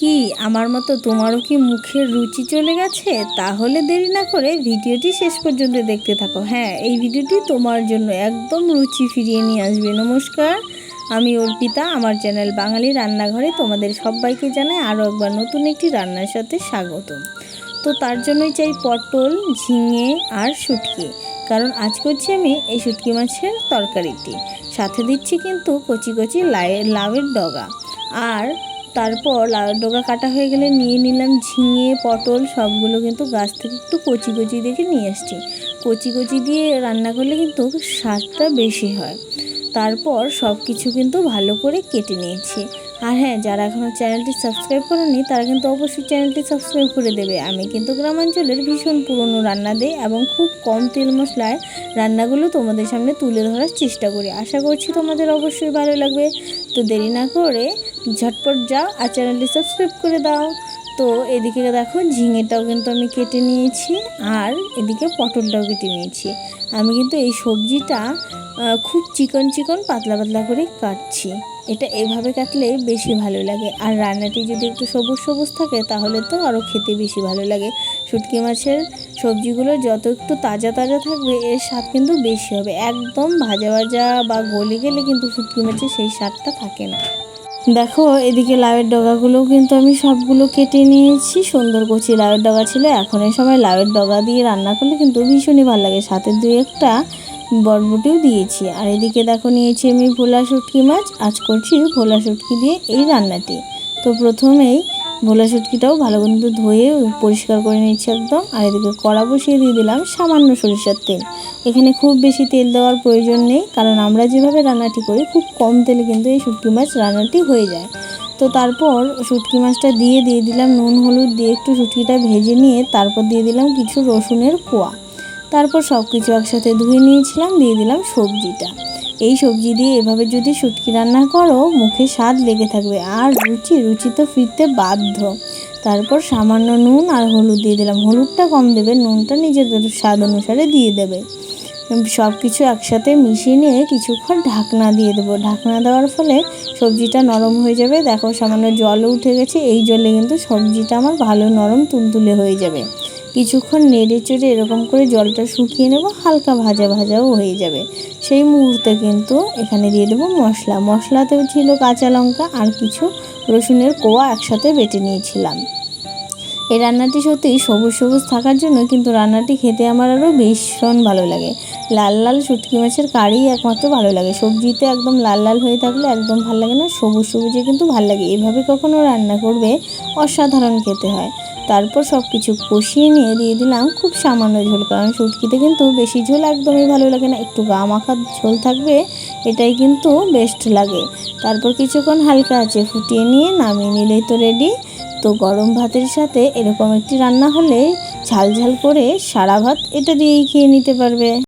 কি? আমার মতো তোমারও কি মুখের রুচি চলে গেছে? তাহলে দেরি না করে ভিডিওটি শেষ পর্যন্ত দেখতে থাকো। হ্যাঁ এই ভিডিওটি তোমার জন্য একদম রুচি ফিরিয়ে নিয়ে আসবে। নমস্কার, আমি অর্পিতা, আমার চ্যানেল বাঙালি রান্নাঘরে তোমাদের সবাইকে জানাই আরও একবার নতুন একটি রান্নার সাথে স্বাগত। তো তার জন্যই চাই পটল, ঝিঙে আর শুটকি। কারণ আজ করছি আমি এই শুটকি মাছের তরকারিটি। সাথে দিচ্ছি কিন্তু কচি কচি লাউয়ের ডগা। আর তারপর ডগা কাটা হয়ে গেলে নিয়ে নিলাম ঝিঙে, পটল, সবগুলো কিন্তু গাছ থেকে একটু কচি কচি দেখে নিয়ে আসছি। কচি কচি দিয়ে রান্না করলে কিন্তু স্বাদটা বেশি হয়। তারপর সব কিছু কিন্তু ভালো করে কেটে নিয়েছি। আর হ্যাঁ যারা এখনও চ্যানেলটি সাবস্ক্রাইব করেনি, তারা কিন্তু অবশ্যই চ্যানেলটি সাবস্ক্রাইব করে দেবে। আমি কিন্তু গ্রামাঞ্চলের ভীষণ পুরনো রান্না দিই এবং খুব কম তেল মশলায় রান্নাগুলো তোমাদের সামনে তুলে ধরার চেষ্টা করি। আশা করছি তোমাদের অবশ্যই ভালো লাগবে। তো দেরি না করে ঝটপট যাও আর চ্যানেলটি সাবস্ক্রাইব করে দাও। তো এদিকে দেখো ঝিঙেটাও কিন্তু আমি কেটে নিয়েছি আর এদিকে পটলটাও কেটে নিয়েছি। আমি কিন্তু এই সবজিটা খুব চিকন চিকন পাতলা পাতলা করে কাটছি। এটা এভাবে কাটলে বেশি ভালো লাগে। আর রান্নাটি যদি একটু সবুজ সবুজ থাকে তাহলে তো আরও খেতে বেশি ভালো লাগে। শুটকি মাছের সবজিগুলো যত একটু তাজা তাজা থাকবে এর স্বাদ কিন্তু বেশি হবে। একদম ভাজা ভাজা বা গলে গেলে কিন্তু শুটকি মাছের সেই স্বাদটা থাকে না। দেখো, এদিকে লাউয়ের ডগাগুলোও কিন্তু আমি সবগুলো কেটে নিয়েছি। সুন্দর কচি লাউয়ের ডগা ছিল। এখন এই সময় লাউয়ের ডগা দিয়ে রান্না করলে কিন্তু ভীষণই ভালো লাগে। সাথে দুই একটা বরবটিও দিয়েছি। আর এদিকে দেখো, নিয়েছি আমি ভোলা শুটকি মাছ। আজ করছি ভোলা শুটকি দিয়ে এই রান্নাটি। তো প্রথমেই ভোলা শুটকিটাও ভালো কিন্তু ধুয়ে পরিষ্কার করে নিচ্ছি একদম। আর এদিকে কড়া বসিয়ে দিয়ে দিলাম সামান্য সরিষার তেল। এখানে খুব বেশি তেল দেওয়ার প্রয়োজন নেই, কারণ আমরা যেভাবে রান্নাটি করি, খুব কম তেলে কিন্তু এই শুটকি মাছ রান্নাটি হয়ে যায়। তো তারপর শুটকি মাছটা দিয়ে দিয়ে দিলাম নুন, হলুদ দিয়ে একটু শুটকিটা ভেজে নিয়ে তারপর দিয়ে দিলাম কিছু রসুনের কোয়া। তারপর সব কিছু একসাথে ধুয়ে নিয়েছিলাম, দিয়ে দিলাম সবজিটা। এই সবজি দিয়ে এভাবে যদি শুটকি রান্না করো, মুখে স্বাদ লেগে থাকবে আর রুচি রুচি তো ফিরতে বাধ্য। তারপর সামান্য নুন আর হলুদ দিয়ে দিলাম। হলুদটা কম দেবে, নুনটা নিজেদের স্বাদ অনুসারে দিয়ে দেবে। সব কিছু একসাথে মিশিয়ে নিয়ে কিছুক্ষণ ঢাকনা দিয়ে দেবো। ঢাকনা দেওয়ার ফলে সবজিটা নরম হয়ে যাবে। দেখো, সামান্য জলও উঠে গেছে। এই জলে কিন্তু সবজিটা আমার ভালো নরম, তুলতুলে হয়ে যাবে। কিছুক্ষণ নেড়ে চেড়ে এরকম করে জলটা শুকিয়ে নেব, হালকা ভাজা ভাজাও হয়ে যাবে। সেই মুহূর্তে কিন্তু এখানে দিয়ে দেবো মশলা। মশলাতেও ছিল কাঁচা লঙ্কা আর কিছু রসুনের কোয়া একসাথে বেটে নিয়েছিলাম। এই রান্নাটি সত্যি সবুজ সবুজ থাকার জন্য কিন্তু রান্নাটি খেতে আমার আরও ভীষণ ভালো লাগে। লাল লাল শুটকি মাছের কারি একমাত্র ভালো লাগে। সবজিতে একদম লাল লাল হয়ে থাকলে একদম ভালো লাগে না, সবুজ সবুজে কিন্তু ভালো লাগে। এভাবে কখনো রান্না করবে অসাধারণ খেতে হয়। তারপর সব কিছু কষিয়ে নিয়ে দিয়ে দিলাম খুব সামান্য ঝোল, কারণ শুটকিতে কিন্তু বেশি ঝোল একদমই ভালো লাগে না। একটু গা মাখার ঝোল থাকবে, এটাই কিন্তু বেস্ট লাগে। তারপর কিছুক্ষণ হালকা আছে ফুটিয়ে নিয়ে নামিয়ে নিলেই তো রেডি তো গরম ভাতের সাথে এরকম একটি রান্না হলে ঝাল ঝাল করে সারা ভাত এটা দিয়েই খেয়ে নিতে পারবে।